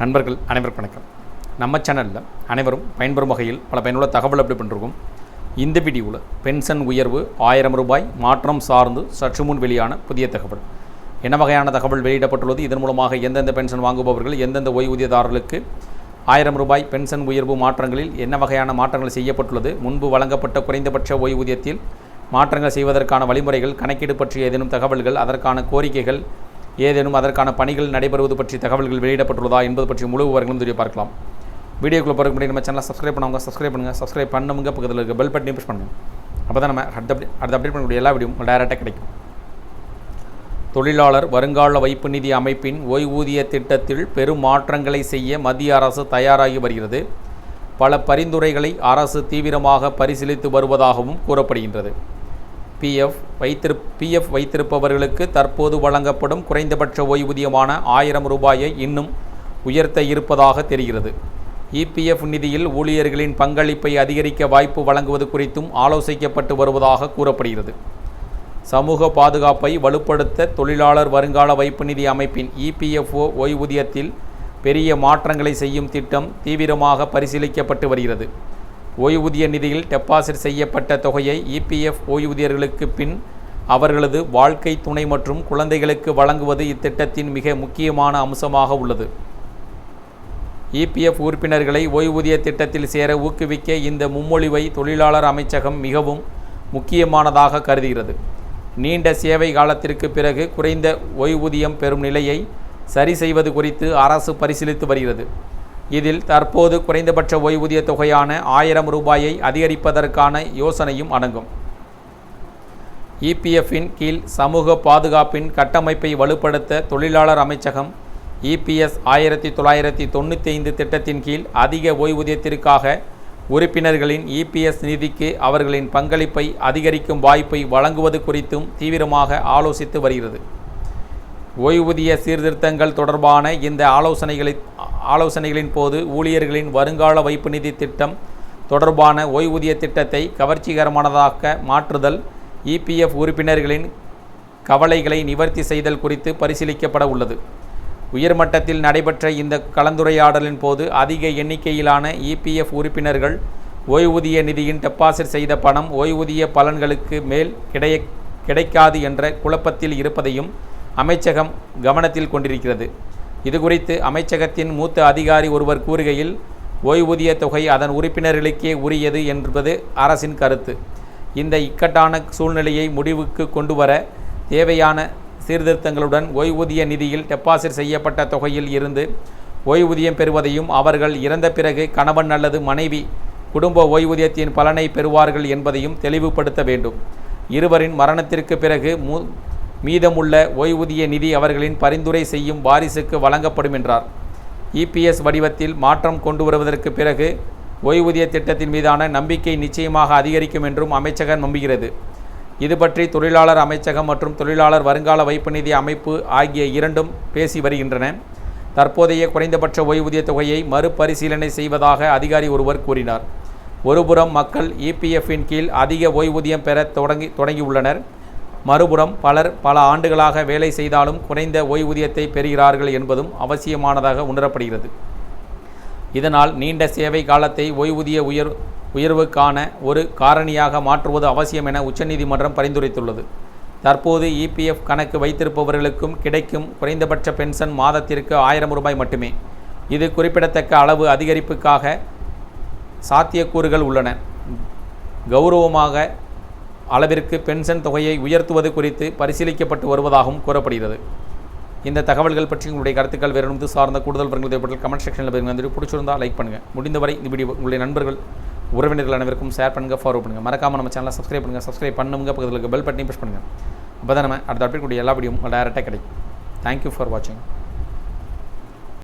நண்பர்கள் அனைவருக்கும் வணக்கம். நம்ம சேனலில் அனைவரும் பயன்பெறும் வகையில் பல பயனுள்ள தகவல் அப்படி பண்ணிருக்கோம். இந்த வீடியோவில் பென்ஷன் உயர்வு ஆயிரம் ரூபாய் மாற்றம் சார்ந்து சற்று முன் வெளியான புதிய தகவல். என்ன வகையான தகவல் வெளியிடப்பட்டுள்ளது? இதன் மூலமாக எந்தெந்த பென்ஷன் வாங்குபவர்கள் எந்தெந்த ஓய்வூதியதாரர்களுக்கு ஆயிரம் ரூபாய் பென்ஷன் உயர்வு மாற்றங்களில் என்ன வகையான மாற்றங்கள் செய்யப்பட்டுள்ளது? முன்பு வழங்கப்பட்ட குறைந்தபட்ச ஓய்வூதியத்தில் மாற்றங்கள் செய்வதற்கான வழிமுறைகள் கணக்கீடு பற்றிய ஏதேனும் தகவல்கள் அதற்கான கோரிக்கைகள் ஏதேனும் அதற்கான பணிகள் நடைபெறுவது பற்றி தகவல்கள் வெளியிடப்பட்டுள்ளதா என்பது பற்றி முழு விவரங்களும் தெரிய பார்க்கலாம். வீடியோக்குள்ளே போகிறதுக்கு முடியும் நம்ம சேனலை சப்ஸ்கிரைப் பண்ணவங்க சப்ஸ்கிரைப் பண்ணுங்கள் சப்ஸ்கிரைப் பண்ணுங்க பக்கத்தில் இருக்க பெல் பட்டனையும் ப்ரெஸ் பண்ணுங்கள் அப்போ தான் நம்ம அடுத்த அப்டேட் அடுத்த அப்டேட் பண்ணக்கூடிய எல்லா வீடியோவும் டைரெக்டாக கிடைக்கும். தொழிலாளர் வருங்கால வைப்பு நிதி அமைப்பின் ஓய்வூதிய திட்டத்தில் பெரும் மாற்றங்களை செய்ய மத்திய அரசு தயாராகி வருகிறது. பல பரிந்துரைகளை அரசு தீவிரமாக பரிசீலித்து வருவதாகவும் கூறப்படுகின்றது. பிஎஃப் வைத்திரு பிஎஃப் வைத்திருப்பவர்களுக்கு தற்போது வழங்கப்படும் குறைந்தபட்ச ஓய்வூதியமான ஆயிரம் ரூபாயை இன்னும் உயர்த்த இருப்பதாக தெரிகிறது. இபிஎஃப் நிதியில் ஊழியர்களின் பங்களிப்பை அதிகரிக்க வாய்ப்பு வழங்குவது குறித்தும் ஆலோசிக்கப்பட்டு வருவதாக கூறப்படுகிறது. சமூக பாதுகாப்பை வலுப்படுத்த தொழிலாளர் வருங்கால வைப்பு நிதி அமைப்பின் இபிஎஃப்ஓ ஓய்வூதியத்தில் பெரிய மாற்றங்களை செய்யும் திட்டம் தீவிரமாக பரிசீலிக்கப்பட்டு வருகிறது. ஓய்வூதிய நிதியில் டெபாசிட் செய்யப்பட்ட தொகையை இபிஎஃப் ஓய்வூதியர்களுக்கு பின் அவர்களது வாழ்க்கை துணை மற்றும் குழந்தைகளுக்கு வழங்குவது இத்திட்டத்தின் மிக முக்கியமான அம்சமாக உள்ளது. இபிஎஃப் உறுப்பினர்களை ஓய்வூதிய திட்டத்தில் சேர ஊக்குவிக்க இந்த முன்மொழிவை தொழிலாளர் அமைச்சகம் மிகவும் முக்கியமானதாக கருதுகிறது. நீண்ட சேவை காலத்திற்கு பிறகு குறைந்த ஓய்வூதியம் பெறும் நிலையை சரி செய்வது குறித்து அரசு பரிசீலித்து வருகிறது. இதில் தற்போது குறைந்தபட்ச ஓய்வூதிய தொகையான ஆயிரம் ரூபாயை அதிகரிப்பதற்கான யோசனையும் அடங்கும். இபிஎஃப்பின் கீழ் சமூக பாதுகாப்பின் கட்டமைப்பை வலுப்படுத்த தொழிலாளர் அமைச்சகம் இபிஎஸ் ஆயிரத்தி தொள்ளாயிரத்தி தொண்ணூற்றி ஐந்து திட்டத்தின் கீழ் அதிக ஓய்வூதியத்திற்காக உறுப்பினர்களின் இபிஎஸ் நிதிக்கு அவர்களின் பங்களிப்பை அதிகரிக்கும் வாய்ப்பை வழங்குவது குறித்தும் தீவிரமாக ஆலோசித்து வருகிறது. ஓய்வூதிய சீர்திருத்தங்கள் தொடர்பான இந்த ஆலோசனைகளை ஆலோசனைகளின் போது ஊழியர்களின் வருங்கால வைப்பு நிதி திட்டம் தொடர்பான ஓய்வூதிய திட்டத்தை கவர்ச்சிகரமானதாக மாற்றுதல் இபிஎஃப் உறுப்பினர்களின் கவலைகளை நிவர்த்தி செய்தல் குறித்து பரிசீலிக்கப்பட உள்ளது. உயர்மட்டத்தில் நடைபெற்ற இந்த கலந்துரையாடலின் போது அதிக எண்ணிக்கையிலான இபிஎஃப் உறுப்பினர்கள் ஓய்வூதிய நிதியின் டெபாசிட் செய்த பணம் ஓய்வூதிய பலன்களுக்கு மேல் கிடை கிடைக்காது என்ற குழப்பத்தில் இருப்பதையும் அமைச்சகம் கவனத்தில் கொண்டிருக்கிறது. இதுகுறித்து அமைச்சகத்தின் மூத்த அதிகாரி ஒருவர் கூறுகையில் ஓய்வூதிய தொகை அதன் உறுப்பினர்களுக்கே உரியது என்பது அரசின் கருத்து. இந்த இக்கட்டான சூழ்நிலையை முடிவுக்கு கொண்டு வர தேவையான சீர்திருத்தங்களுடன் ஓய்வூதிய நிதியில் டெபாசிட் செய்யப்பட்ட தொகையில் இருந்து ஓய்வூதியம் பெறுவதையும் அவர்கள் இறந்த பிறகு கணவன் அல்லது மனைவி குடும்ப ஓய்வூதியத்தின் பலனை பெறுவார்கள் என்பதையும் தெளிவுபடுத்த வேண்டும். இருவரின் மரணத்திற்கு பிறகு மூ மீதமுள்ள ஓய்வூதிய நிதி அவர்களின் பரிந்துரை செய்யும் வாரிசுக்கு வழங்கப்படும் என்றார். இபிஎஸ் வடிவத்தில் மாற்றம் கொண்டு வருவதற்கு பிறகு ஓய்வூதிய திட்டத்தின் மீதான நம்பிக்கை நிச்சயமாக அதிகரிக்கும் என்றும் அமைச்சகம் நம்புகிறது. இது பற்றி தொழிலாளர் அமைச்சகம் மற்றும் தொழிலாளர் வருங்கால வைப்பு நிதி அமைப்பு ஆகிய இரண்டும் பேசி வருகின்றன. தற்போதைய குறைந்தபட்ச ஓய்வூதிய தொகையை மறுபரிசீலனை செய்வதாக அதிகாரி ஒருவர் கூறினார். ஒருபுறம் மக்கள் இபிஎஃப்பின் கீழ் அதிக ஓய்வூதியம் பெற தொடங்கி தொடங்கியுள்ளனர். மறுபுறம் பலர் பல ஆண்டுகளாக வேலை செய்தாலும் குறைந்த ஓய்வூதியத்தை பெறுகிறார்கள் என்பதும் அவசியமானதாக உணரப்படுகிறது. இதனால் நீண்ட சேவை காலத்தை ஓய்வூதிய உயர் உயர்வுக்கான ஒரு காரணியாக மாற்றுவது அவசியம் என உச்சநீதிமன்றம் பரிந்துரைத்துள்ளது. தற்போது இபிஎஃப் கணக்கு வைத்திருப்பவர்களுக்கும் கிடைக்கும் குறைந்தபட்ச பென்ஷன் மாதத்திற்கு ஆயிரம் ரூபாய் மட்டுமே. இது குறிப்பிடத்தக்க அளவு அதிகரிப்புக்காக சாத்தியக்கூறுகள் உள்ளன. கௌரவமாக அளவிற்கு பென்ஷன் தொகையை உயர்த்துவது குறித்து பரிசீலிக்கப்பட்டு வருவதாகவும் கூறப்படுகிறது. இந்த தகவல்கள் பற்றி உங்களுடைய கருத்துக்கள் வேறு இது சார்ந்த கூடுதல் விவரங்கள் தேவைப்பட்ட கமெண்ட் செக்ஷனில் போய் வந்து பிடிச்சிருந்தா லைக் பண்ணுங்கள் முடிந்தவரை இந்த வீடியோ உங்களுடைய நண்பர்கள் உறவினர்கள் அனைவருக்கும் ஷேர் பண்ணுங்கள் ஃபாலோ பண்ணுங்கள் மறக்காமல் நம்ம சேனலை சப்ஸ்கிரைப் பண்ணுங்கள் சப்ஸ்கிரைப் பண்ணுங்க பக்கத்தில் இருக்க பெல் பட்டனையும் ப்ரெஸ் பண்ணுங்கள் அப்போ தான் நம்ம அடுத்த அப்டேட் கூடிய எல்லா வீடியோவும் டேரெக்டாக கிடைக்கும். தேங்க்யூ ஃபார் வாட்சிங்